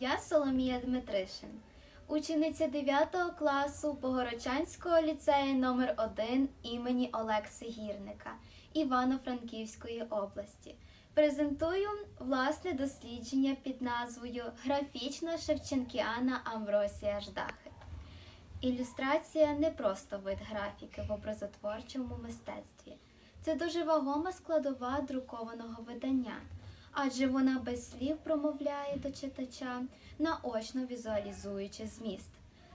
Я Соломія Дмитришин, учениця 9 класу Богородчанського ліцею номер 1 імені Олекси Гірника Івано-Франківської області. Презентую власне дослідження під назвою Графічна Шевченкіана Амвросія Ждахи. Ілюстрація не просто вид графіки в образотворчому мистецтві. Це дуже вагома складова друкованого видання, адже вона без слів промовляє до читача, наочно візуалізуючи зміст.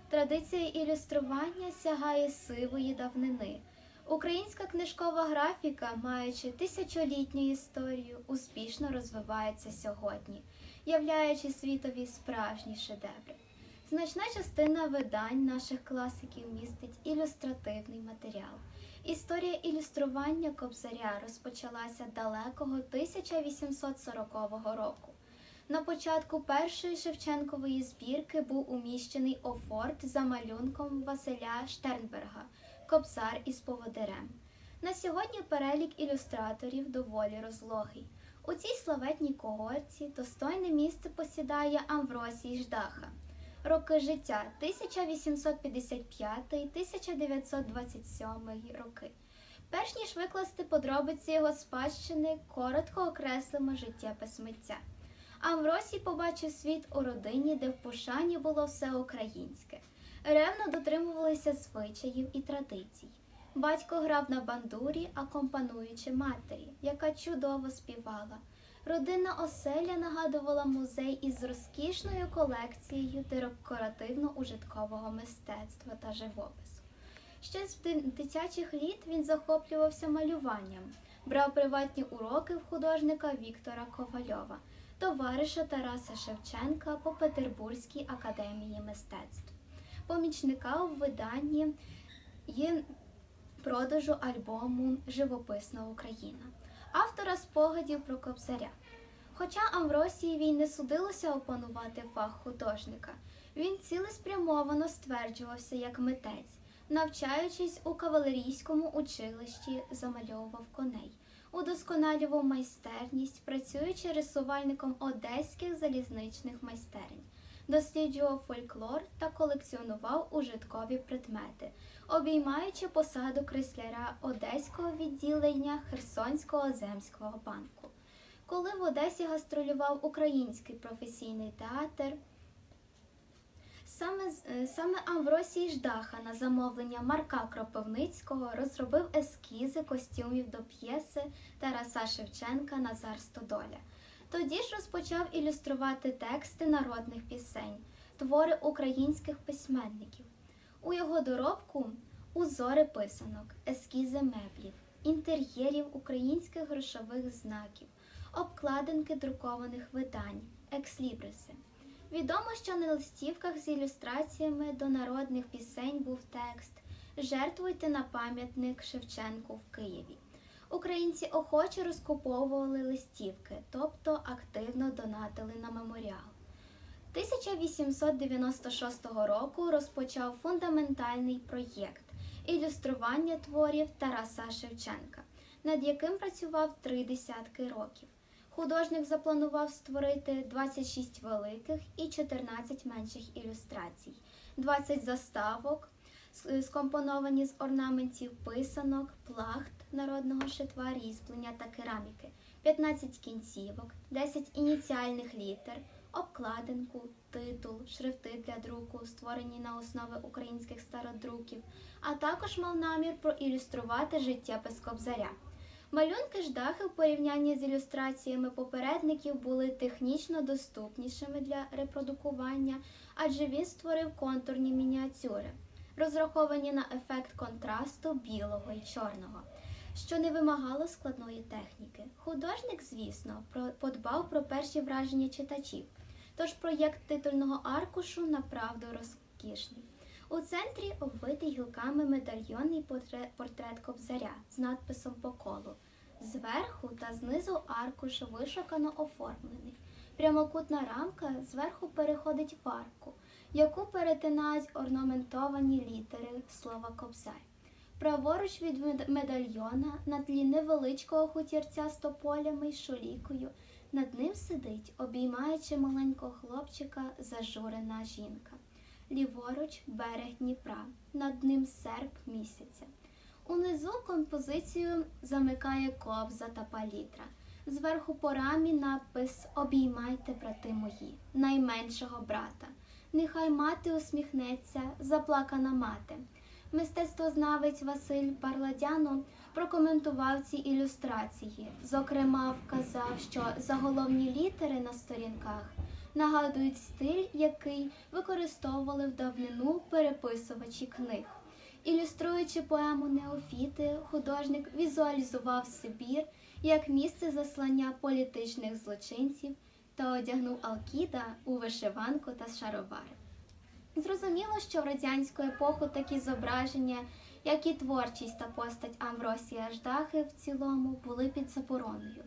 Традиція ілюстрування сягає сивої давнини. Українська книжкова графіка, маючи тисячолітню історію, успішно розвивається сьогодні, являючи світові справжні шедеври. Значна частина видань наших класиків містить ілюстративний матеріал. Історія ілюстрування кобзаря розпочалася далекого 1840 року. На початку першої Шевченкової збірки був уміщений офорт за малюнком Василя Штернберга Кобзар із поводирем. На сьогодні перелік ілюстраторів доволі розлогий. У цій славетній когорці достойне місце посідає Амвросій Ждаха. Роки життя 1855-1927 роки. Перш ніж викласти подробиці його спадщини, коротко окреслимо життя письмеця. Амвросій побачив світ у родині, де в пошані було все українське. Ревно дотримувалися звичаїв і традицій. Батько грав на бандурі, акомпануючи матері, яка чудово співала. Родинна оселя нагадувала музей із розкішною колекцією декоративно-ужиткового мистецтва та живопису. Ще з дитячих літ він захоплювався малюванням, брав приватні уроки в художника Віктора Ковальова, товариша Тараса Шевченка по Петербурзькій академії мистецтв, помічника у виданні продажу альбому Живописна Україна автора спогадів про кобзаря. Хоча Амвросієві не судилося опанувати фах художника, він цілеспрямовано стверджувався як митець, навчаючись у кавалерійському училищі, замальовував коней, удосконалював майстерність, працюючи рисувальником одеських залізничних майстерень, досліджував фольклор та колекціонував ужиткові предмети, обіймаючи посаду кресляра Одеського відділення Херсонського земського банку. Коли в Одесі гастролював Український професійний театр, саме, саме Амвросій Ждаха на замовлення Марка Кропивницького розробив ескізи костюмів до п'єси Тараса Шевченка Назар Стодоля. Тоді ж розпочав ілюструвати тексти народних пісень, твори українських письменників. У його доробку узори писанок, ескізи меблів, інтер'єрів українських грошових знаків, обкладинки друкованих видань, екслібриси. Відомо, що на листівках з ілюстраціями до народних пісень був текст Жертвуйте на пам'ятник Шевченку в Києві. Українці охоче розкуповували листівки, тобто активно донатили на меморіал. 1896 року розпочав фундаментальний проєкт ілюстрування творів Тараса Шевченка, над яким працював три десятки років. Художник запланував створити 26 великих і 14 менших ілюстрацій, 20 заставок, скомпоновані з орнаментів писанок, плахт народного шитва, різьблення та кераміки, 15 кінцівок, 10 ініціальних літер обкладинку, титул, шрифти для друку, створені на основі українських стародруків, а також мав намір проілюструвати життя без кобзаря. Малюнки ждахи в порівнянні з ілюстраціями попередників були технічно доступнішими для репродукування, адже він створив контурні мініатюри, розраховані на ефект контрасту білого і чорного, що не вимагало складної техніки. Художник, звісно, подбав про перші враження читачів. Тож проєкт титульного аркушу направду розкішний. У центрі обвитий гілками медальйонний портрет, кобзаря з надписом по колу. Зверху та знизу аркуш вишукано оформлений. Прямокутна рамка зверху переходить в арку, яку перетинають орнаментовані літери слова кобзар. Праворуч від медальйона на тлі невеличкого хутірця з тополями й шолікою Над ним сидить, обіймаючи маленького хлопчика, зажурена жінка. Ліворуч берег Дніпра, над ним серп місяця. Унизу композицію замикає кобза та палітра. Зверху по рамі напис Обіймайте, брати мої, найменшого брата. Нехай мати усміхнеться, заплакана мати. Мистецтвознавець Василь Парладяно прокоментував ці ілюстрації. Зокрема, вказав, що заголовні літери на сторінках нагадують стиль, який використовували в давнину переписувачі книг. Ілюструючи поему Неофіти, художник візуалізував Сибір як місце заслання політичних злочинців та одягнув Алкіда у вишиванку та шаровари. Зрозуміло, що в радянську епоху такі зображення, як і творчість та постать Амвросія Ждахи в цілому, були під забороною.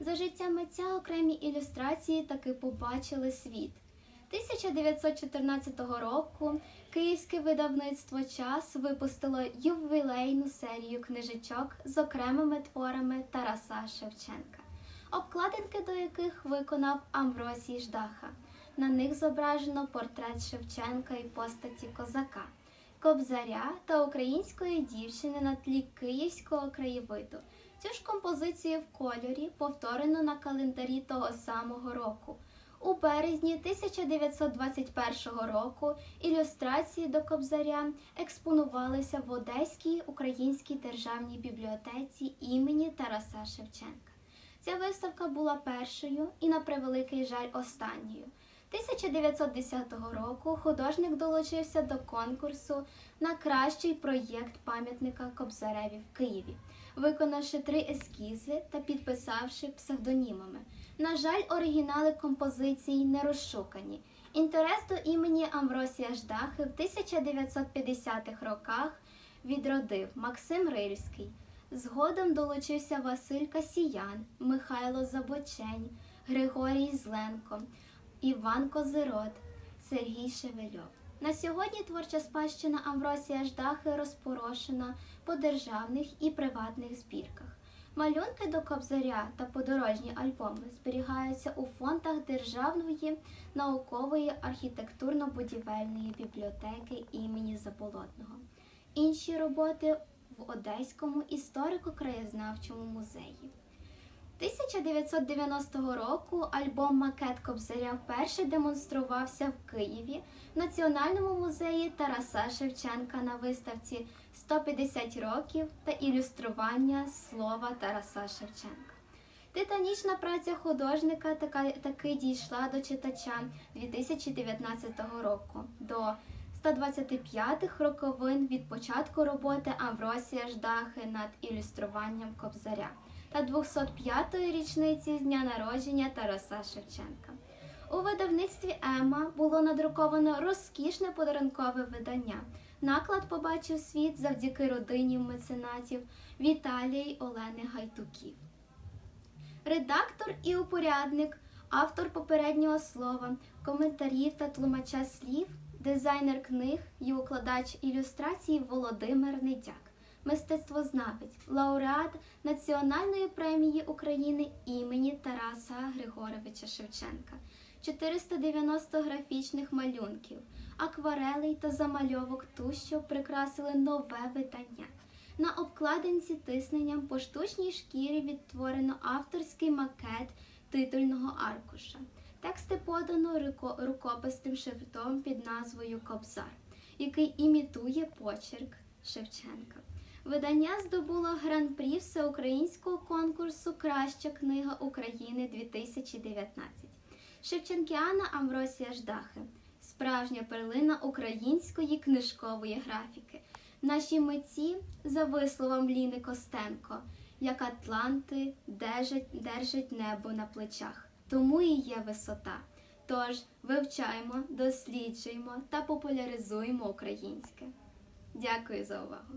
За життя митця окремі ілюстрації таки побачили світ. 1914 року київське видавництво Час випустило ювілейну серію книжечок з окремими творами Тараса Шевченка, обкладинки до яких виконав Амвросій Ждаха. На них зображено портрет Шевченка і постаті козака, кобзаря та української дівчини на тлі київського краєвиду. Цю ж композицію в кольорі повторено на календарі того самого року. У березні 1921 року ілюстрації до Кобзаря експонувалися в Одеській Українській державній бібліотеці імені Тараса Шевченка. Ця виставка була першою і, на превеликий жаль, останньою. 1910 року художник долучився до конкурсу на кращий проєкт пам'ятника Кобзареві в Києві, виконавши три ескізи та підписавши псевдонімами. На жаль, оригінали композицій не розшукані. Інтерес до імені Амвросія Ждахи в 1950-х роках відродив Максим Рильський. Згодом долучився Василь Касіян, Михайло Забочень, Григорій Зленко, Іван Козирот, Сергій Шевельов. На сьогодні творча спадщина Амвросія Ждахи розпорошена по державних і приватних збірках. Малюнки до Кобзаря та подорожні альбоми зберігаються у фондах Державної наукової архітектурно-будівельної бібліотеки імені Заболотного. Інші роботи в Одеському історико-краєзнавчому музеї. 1990 року альбом Макет Кобзаря вперше демонструвався в Києві в Національному музеї Тараса Шевченка на виставці 150 років та ілюстрування слова Тараса Шевченка. Титанічна праця художника таки дійшла до читача 2019 року, до 125-х роковин від початку роботи Амвросія Ждахи над ілюструванням Кобзаря та 205-ї річниці з дня народження Тараса Шевченка. У видавництві Ема було надруковано розкішне подарункове видання. Наклад побачив світ завдяки родині меценатів Віталії Олени Гайтуків. Редактор і упорядник, автор попереднього слова, коментарів та тлумача слів, дизайнер книг і укладач ілюстрацій Володимир Недяк мистецтвознавець, лауреат Національної премії України імені Тараса Григоровича Шевченка, 490 графічних малюнків, акварелей та замальовок тущо прикрасили нове видання. На обкладинці тисненням по штучній шкірі відтворено авторський макет титульного аркуша. Тексти подано рукописним шрифтом під назвою Кобзар, який імітує почерк Шевченка. Видання здобуло гран-прі всеукраїнського конкурсу Краща книга України 2019. Шевченкіана Амвросія Ждахи, справжня перлина української книжкової графіки. Наші митці, за висловом Ліни Костенко, як Атланти держать, держать небо на плечах, тому і є висота. Тож вивчаємо, досліджуємо та популяризуємо українське. Дякую за увагу!